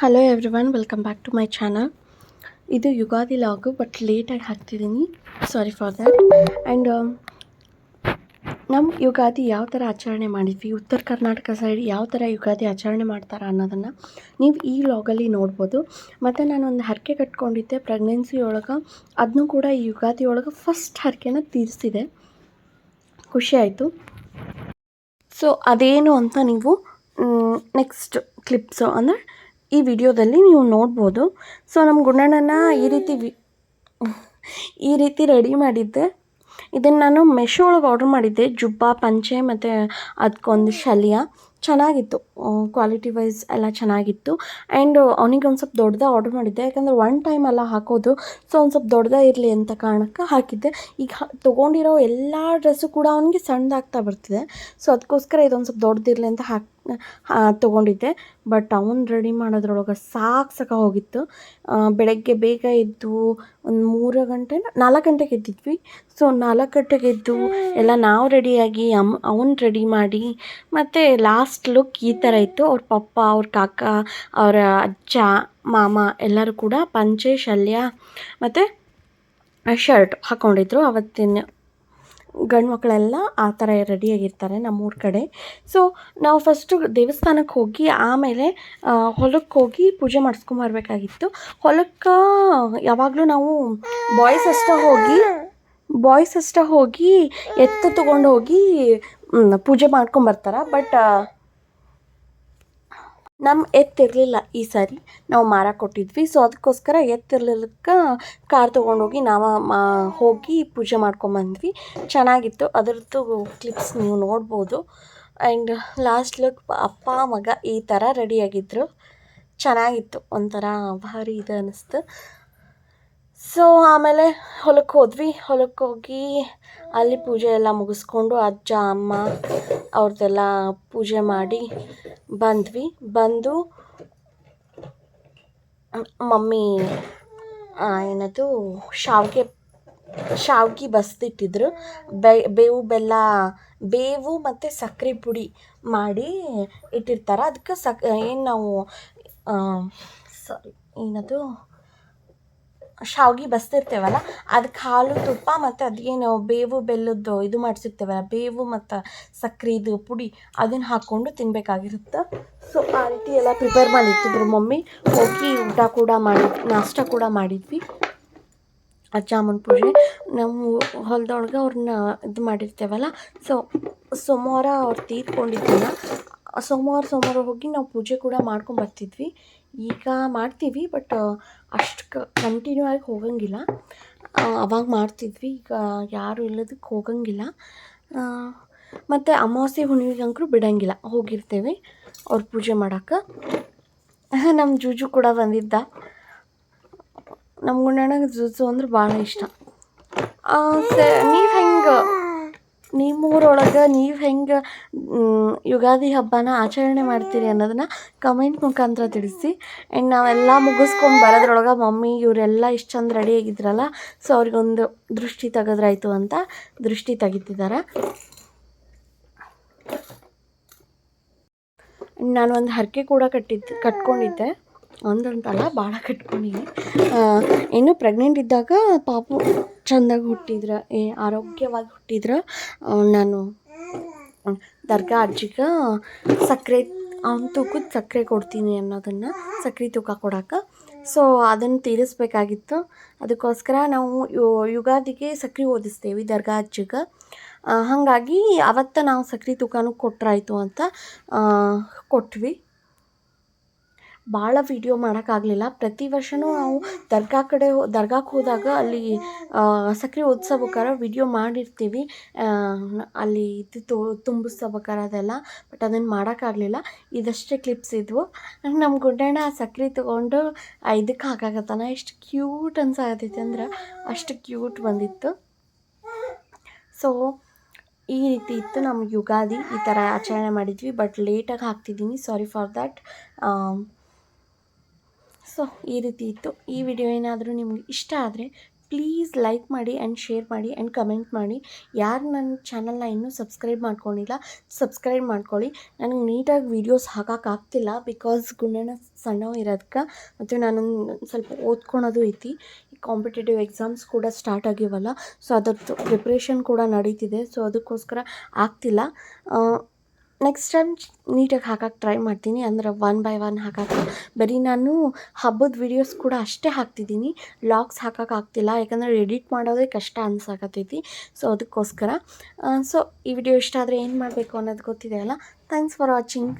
Hello everyone welcome back to my channel ಇದು Ugadi ಲಾಗು but ಲೇಟಾಗಿ ಹಾಕ್ತಿದ್ದೀನಿ. ಸಾರಿ ಫಾರ್ ದ್ಯಾಟ್ ಆ್ಯಂಡ್ ನಮ್ಮ ಯುಗಾದಿ ಯಾವ ಥರ ಆಚರಣೆ ಮಾಡಿದ್ವಿ, ಉತ್ತರ ಕರ್ನಾಟಕ ಸೈಡ್ ಯಾವ ಥರ ಯುಗಾದಿ ಆಚರಣೆ ಮಾಡ್ತಾರೆ ಅನ್ನೋದನ್ನು ನೀವು ಈ ಲಾಗಲ್ಲಿ ನೋಡ್ಬೋದು. ಮತ್ತು ನಾನೊಂದು ಹರಕೆ ಕಟ್ಕೊಂಡಿದ್ದೆ ಪ್ರೆಗ್ನೆನ್ಸಿ ಒಳಗೆ. ಅದನ್ನೂ ಕೂಡ ಈ ಯುಗಾದಿ ಒಳಗೆ ಫಸ್ಟ್ ಹರಕೆನ ತೀರಿಸಿದೆ. ಖುಷಿ ಆಯಿತು. ಸೊ ಅದೇನು ಅಂತ ನೀವು ನೆಕ್ಸ್ಟ್ ಕ್ಲಿಪ್ಸು ಅಂದರೆ ಈ ವಿಡಿಯೋದಲ್ಲಿ ನೀವು ನೋಡ್ಬೋದು. ಸೊ ನಮ್ಮ ಗುಂಡಣ್ಣನ ಈ ರೀತಿ ಈ ರೀತಿ ರೆಡಿ ಮಾಡಿದ್ದೆ. ಇದನ್ನು ನಾನು ಮೆಶೋ ಒಳಗೆ ಆರ್ಡ್ರ್ ಮಾಡಿದ್ದೆ. ಜುಬ್ಬ, ಪಂಚೆ ಮತ್ತು ಅದಕ್ಕೊಂದು ಶಲ್ಯ. ಚೆನ್ನಾಗಿತ್ತು. ಕ್ವಾಲಿಟಿ ವೈಸ್ ಎಲ್ಲ ಚೆನ್ನಾಗಿತ್ತು. ಆ್ಯಂಡ್ ಅವನಿಗೆ ಒಂದು ಸ್ವಲ್ಪ ದೊಡ್ಡದ ಆರ್ಡ್ರ್ ಮಾಡಿದ್ದೆ. ಯಾಕಂದರೆ ಒನ್ ಟೈಮ್ ಅಲ್ಲ ಹಾಕೋದು. ಸೊ ಒಂದು ಸ್ವಲ್ಪ ದೊಡ್ಡದೇ ಇರಲಿ ಅಂತ ಕಾರಣಕ್ಕೆ ಹಾಕಿದ್ದೆ. ಈಗ ತೊಗೊಂಡಿರೋ ಎಲ್ಲ ಡ್ರೆಸ್ಸು ಕೂಡ ಅವನಿಗೆ ಸಣ್ಣದಾಗ್ತಾ ಬರ್ತಿದೆ. ಸೊ ಅದಕ್ಕೋಸ್ಕರ ಇದೊಂದು ಸ್ವಲ್ಪ ದೊಡ್ಡದಿರಲಿ ಅಂತ ಹಾಕಿ ತೊಗೊಂಡಿದ್ದೆ. ಬಟ್ ಅವ್ನು ರೆಡಿ ಮಾಡೋದ್ರೊಳಗೆ ಸಾಕು ಸಾಕ ಹೋಗಿತ್ತು. ಬೆಳಗ್ಗೆ ಬೇಗ ಎದ್ದು ಒಂದು ಮೂರು ಗಂಟೆ ನಾಲ್ಕು ಗಂಟೆಗೆ ಎದ್ದಿದ್ವಿ. ಸೊ ನಾಲ್ಕು ಗಂಟೆಗೆ ಎದ್ದು ಎಲ್ಲ ನಾವು ರೆಡಿಯಾಗಿ ಅಮ್, ಅವ್ನು ರೆಡಿ ಮಾಡಿ ಮತ್ತು ಲಾಸ್ಟ್ ಲುಕ್ ಈ ಥರ ಇತ್ತು. ಅವ್ರ ಪಪ್ಪ, ಅವ್ರ ಕಾಕ, ಅವರ ಅಜ್ಜ, ಮಾಮ ಎಲ್ಲರೂ ಕೂಡ ಪಂಚೆ, ಶಲ್ಯ ಮತ್ತು ಶರ್ಟ್ ಹಾಕ್ಕೊಂಡಿದ್ರು ಅವತ್ತಿನ ಗಂಡು ಮಕ್ಕಳೆಲ್ಲ ಆ ಥರ ರೆಡಿಯಾಗಿರ್ತಾರೆ ನಮ್ಮೂರ ಕಡೆ. ಸೊ ನಾವು ಫಸ್ಟು ದೇವಸ್ಥಾನಕ್ಕೆ ಹೋಗಿ ಆಮೇಲೆ ಹೊಲಕ್ಕೆ ಹೋಗಿ ಪೂಜೆ ಮಾಡಿಸ್ಕೊಂಬರ್ಬೇಕಾಗಿತ್ತು ಹೊಲಕ್ಕೆ ಯಾವಾಗಲೂ ನಾವು ಬಾಯ್ಸ್ ಅಷ್ಟೇ ಹೋಗಿ ಬಾಯ್ಸ್ ಅಷ್ಟೇ ಹೋಗಿ ಎತ್ತು ತೊಗೊಂಡು ಹೋಗಿ ಪೂಜೆ ಮಾಡ್ಕೊಂಬರ್ತಾರೆ ಬಟ್ ನಮ್ಮ ಎತ್ತಿರಲಿಲ್ಲ ಈ ಸಾರಿ. ನಾವು ಮಾರಕ್ಕೆ ಕೊಟ್ಟಿದ್ವಿ. ಸೊ ಅದಕ್ಕೋಸ್ಕರ ಎತ್ತಿರ್ಲಿಲ್ಲಕ್ಕೆ ಕಾರ್ ತೊಗೊಂಡೋಗಿ ನಾವು ಮಾ, ಹೋಗಿ ಪೂಜೆ ಮಾಡ್ಕೊಂಬಂದ್ವಿ. ಚೆನ್ನಾಗಿತ್ತು. ಅದರದ್ದು ಕ್ಲಿಪ್ಸ್ ನೀವು ನೋಡ್ಬೋದು. ಆ್ಯಂಡ್ ಲಾಸ್ಟ್ ಲುಕ್ ಅಪ್ಪ, ಮಗ ಈ ಥರ ರೆಡಿಯಾಗಿದ್ದರು ಚೆನ್ನಾಗಿತ್ತು. ಒಂಥರ ಭಾರಿ ಇದು ಅನ್ನಿಸ್ತು ಸೊ ಆಮೇಲೆ ಹೊಲಕ್ಕೆ ಹೋದ್ವಿ. ಹೊಲಕ್ಕೆ ಹೋಗಿ ಅಲ್ಲಿ ಪೂಜೆ ಎಲ್ಲ ಮುಗಿಸ್ಕೊಂಡು ಅಜ್ಜ, ಅಮ್ಮ ಅವ್ರದ್ದೆಲ್ಲ ಪೂಜೆ ಮಾಡಿ ಬಂದ್ವಿ. ಬಂದು ಮಮ್ಮಿ ಏನದು, ಶಾವಿಗೆ, ಶಾವ್ಗೆ ಬಸ್ದಿಟ್ಟಿದ್ರು. ಬೇವು ಬೆಲ್ಲ, ಬೇವು ಮತ್ತು ಸಕ್ಕರೆ ಪುಡಿ ಮಾಡಿ ಇಟ್ಟಿರ್ತಾರೆ. ಅದಕ್ಕೆ ಸಕ್, ಏನು ನಾವು ಸಾರಿ ಏನದು ಶಾವ್ಗೆ ಬಸ್ತಿರ್ತೇವಲ್ಲ ಅದಕ್ಕೆ ಹಾಲು ತುಪ್ಪ ಮತ್ತು ಅದೇನು ಬೇವು ಬೆಲ್ಲದ್ದು ಇದು ಮಾಡಿಸಿರ್ತೇವಲ್ಲ, ಬೇವು ಮತ್ತು ಸಕ್ರೆದು ಪುಡಿ ಅದನ್ನು ಹಾಕ್ಕೊಂಡು ತಿನ್ನಬೇಕಾಗಿರುತ್ತೆ ಸೊ ಆ ರೀತಿ ಎಲ್ಲ ಪ್ರಿಪೇರ್ ಮಾಡಿರ್ತಿದ್ರು ಮಮ್ಮಿ. ಹೋಗಿ ಊಟ ಕೂಡ ಮಾಡಿ, ನಾಷ್ಟ ಕೂಡ ಮಾಡಿದ್ವಿ. ಜಾಮೂನ್ ಪೂಜೆ. ನಮ್ಮ ಹೊಲದೊಳಗೆ ಅವ್ರನ್ನ ಇದು ಮಾಡಿರ್ತೇವಲ್ಲ, ಸೊ, ಸೋಮವಾರ ಅವ್ರು ತೀರ್ಕೊಂಡಿದ್ದನ್ನ ಸೋಮವಾರ ಸೋಮವಾರ ಹೋಗಿ ನಾವು ಪೂಜೆ ಕೂಡ ಮಾಡ್ಕೊಂಬರ್ತಿದ್ವಿ ಈಗ ಮಾಡ್ತೀವಿ ಬಟ್ ಅಷ್ಟು ಕಂಟಿನ್ಯೂ ಆಗಿ ಹೋಗಂಗಿಲ್ಲ. ಅವಾಗ ಮಾಡ್ತಿದ್ವಿ, ಈಗ ಯಾರು ಇಲ್ಲದಕ್ಕೆ ಹೋಗಂಗಿಲ್ಲ. ಮತ್ತು ಅಮಾವಾಸ್ಯೆ ಹುಣ್ಣಿಮೆಗಂಕರು ಬಿಡಂಗಿಲ್ಲ, ಹೋಗಿರ್ತೇವೆ ಅವ್ರ ಪೂಜೆ ಮಾಡೋಕ್ಕೆ ನಮ್ಮ ಜೂಜು ಕೂಡ ಬಂದಿದ್ದ. ನಮ್ಮ ಗುಣ ಜೂಜು ಅಂದ್ರೆ ಭಾಳ ಇಷ್ಟ. ನೀವು ಹೆಂಗೆ ನಿಮ್ಮೂರೊಳಗೆ ನೀವು ಹೆಂಗೆ ಯುಗಾದಿ ಹಬ್ಬನ ಆಚರಣೆ ಮಾಡ್ತೀರಿ ಅನ್ನೋದನ್ನು ಕಮೆಂಟ್ ಮುಖಾಂತರ ತಿಳಿಸಿ. ಆ್ಯಂಡ್ ನಾವೆಲ್ಲ ಮುಗಿಸ್ಕೊಂಡು ಬರೋದ್ರೊಳಗೆ ಮಮ್ಮಿ ಇವರೆಲ್ಲ ಇಷ್ಟು ಚಂದ ರೆಡಿ ಆಗಿದ್ರಲ್ಲ ಸೊ ಅವ್ರಿಗೊಂದು ದೃಷ್ಟಿ ತೆಗೆದ್ರಾಯ್ತು ಅಂತ ದೃಷ್ಟಿ ತೆಗಿತಿದ್ದಾರೆ ನಾನು ಒಂದು ಹರಕೆ ಕೂಡ ಕಟ್ಟಿದ್ದು ಕಟ್ಕೊಂಡಿದ್ದೆ. ಒಂದಂತಲ್ಲ ಭಾಳ ಕಟ್ಕೊಂಡಿದ್ದೆ ಇನ್ನೂ ಪ್ರೆಗ್ನೆಂಟ್ ಇದ್ದಾಗ ಪಾಪು ಚೆಂದಾಗಿ ಹುಟ್ಟಿದ್ರೆ, ಏ, ಆರೋಗ್ಯವಾಗಿ ಹುಟ್ಟಿದ್ರೆ ನಾನು ದರ್ಗಾ ಅಜ್ಜಿಗೆ ಸಕ್ಕರೆ, ಅವ್ನ ತೂಕದ ಸಕ್ಕರೆ ಕೊಡ್ತೀನಿ ಅನ್ನೋದನ್ನು ಸಕ್ರೆ ತೂಕ ಕೊಡಕ್ಕೆ ಸೊ ಅದನ್ನು ತೀರಿಸ್ಬೇಕಾಗಿತ್ತು. ಅದಕ್ಕೋಸ್ಕರ ನಾವು ಯುಗಾದಿಗೆ ಸಕ್ರೆ ಓದಿಸ್ತೇವೆ ದರ್ಗಾ ಅಜ್ಜಿಗೆ. ಹಾಗಾಗಿ ಅವತ್ತು ನಾವು ಸಕ್ರೆ ತೂಕನೂ ಕೊಟ್ಟರಾಯಿತು ಅಂತ ಕೊಟ್ವಿ. ಭಾಳ ವೀಡಿಯೋ ಮಾಡೋಕ್ಕಾಗಲಿಲ್ಲ ಪ್ರತಿ ವರ್ಷವೂ ನಾವು ದರ್ಗಾ ಕಡೆ ದರ್ಗಾಕ್ಕೆ ಹೋದಾಗ ಅಲ್ಲಿ ಸಕ್ರೆ ಓದಿಸ್ಬೇಕಾರೆ ವೀಡಿಯೋ ಮಾಡಿರ್ತೀವಿ. ಅಲ್ಲಿ ಇದು ತೋ ಅದೆಲ್ಲ ಬಟ್ ಅದನ್ನು ಮಾಡೋಕ್ಕಾಗಲಿಲ್ಲ ಇದಷ್ಟೇ ಕ್ಲಿಪ್ಸ್ ಇದ್ವು. ನಮ್ಮ ಗುಂಡಣ್ಣ ಆ ಸಕ್ರೆ ತೊಗೊಂಡು ಇದಕ್ಕೆ ಹಾಕಾಕತ್ತಾನ. ಎಷ್ಟು ಕ್ಯೂಟ್ ಅನ್ಸಾಕತ್ತೈತಿ ಅಂದ್ರೆ ಅಷ್ಟು ಕ್ಯೂಟ್ ಬಂದಿತ್ತು. ಸೊ ಈ ರೀತಿ ಇತ್ತು ನಮ್ಮ ಯುಗಾದಿ. ಈ ಥರ ಆಚರಣೆ ಮಾಡಿದ್ವಿ ಬಟ್ ಲೇಟಾಗಿ ಹಾಕ್ತಿದ್ದೀನಿ ಸಾರಿ ಫಾರ್ ದ್ಯಾಟ್ ಸೊ, ಈ ರೀತಿ ಇತ್ತು. ಈ ವಿಡಿಯೋ ಏನಾದರೂ ನಿಮಗೆ ಇಷ್ಟ ಆದರೆ ಪ್ಲೀಸ್ ಲೈಕ್ ಮಾಡಿ ಆ್ಯಂಡ್ ಶೇರ್ ಮಾಡಿ ಆ್ಯಂಡ್ ಕಮೆಂಟ್ ಮಾಡಿ. ಯಾರು ನನ್ನ ಚಾನಲ್ನ ಇನ್ನೂ ಸಬ್ಸ್ಕ್ರೈಬ್ ಮಾಡ್ಕೊಂಡಿಲ್ಲ, ಸಬ್ಸ್ಕ್ರೈಬ್ ಮಾಡ್ಕೊಳ್ಳಿ. ನನಗೆ ನೀಟಾಗಿ ವೀಡಿಯೋಸ್ ಹಾಕೋಕ್ಕಾಗ್ತಿಲ್ಲ ಬಿಕಾಸ್ ಗುಂಡಣ್ಣ ಸಣ್ಣ ಇರೋದಕ್ಕೆ ಮತ್ತು ನಾನು ಸ್ವಲ್ಪ ಓದ್ಕೊಳೋದು ಐತಿ. ಕಾಂಪಿಟೇಟಿವ್ ಎಕ್ಸಾಮ್ಸ್ ಕೂಡ ಸ್ಟಾರ್ಟ್ ಆಗಿವಲ್ಲ ಸೊ ಅದರದ್ದು ಪ್ರಿಪ್ರೇಷನ್ ಕೂಡ ನಡೀತಿದೆ, ಸೊ ಅದಕ್ಕೋಸ್ಕರ ಆಗ್ತಿಲ್ಲ. ನೆಕ್ಸ್ಟ್ ಟೈಮ್ ನೀಟಾಗಿ ಹಾಕಕ್ಕೆ ಟ್ರೈ ಮಾಡ್ತೀನಿ. ಅಂದ್ರೆ ಒನ್ ಬೈ ಒನ್ ಹಾಕಕ್ಕೆ ಬರೀ ನಾನು ಹಬ್ಬದ ವೀಡಿಯೋಸ್ ಕೂಡ ಅಷ್ಟೇ ಹಾಕ್ತಿದ್ದೀನಿ. ಲಾಗ್ಸ್ ಹಾಕೋಕ್ಕಾಗ್ತಿಲ್ಲ ಯಾಕಂದರೆ ಎಡಿಟ್ ಮಾಡೋದೇ ಕಷ್ಟ ಅನ್ಸಾಕತ್ತೈತಿ. ಸೊ ಅದಕ್ಕೋಸ್ಕರ ಸೊ ಈ ವಿಡಿಯೋ ಇಷ್ಟ ಆದರೆ ಏನು ಮಾಡಬೇಕು ಅನ್ನೋದು ಗೊತ್ತಿದೆ ಅಲ್ಲ? Thanks for watching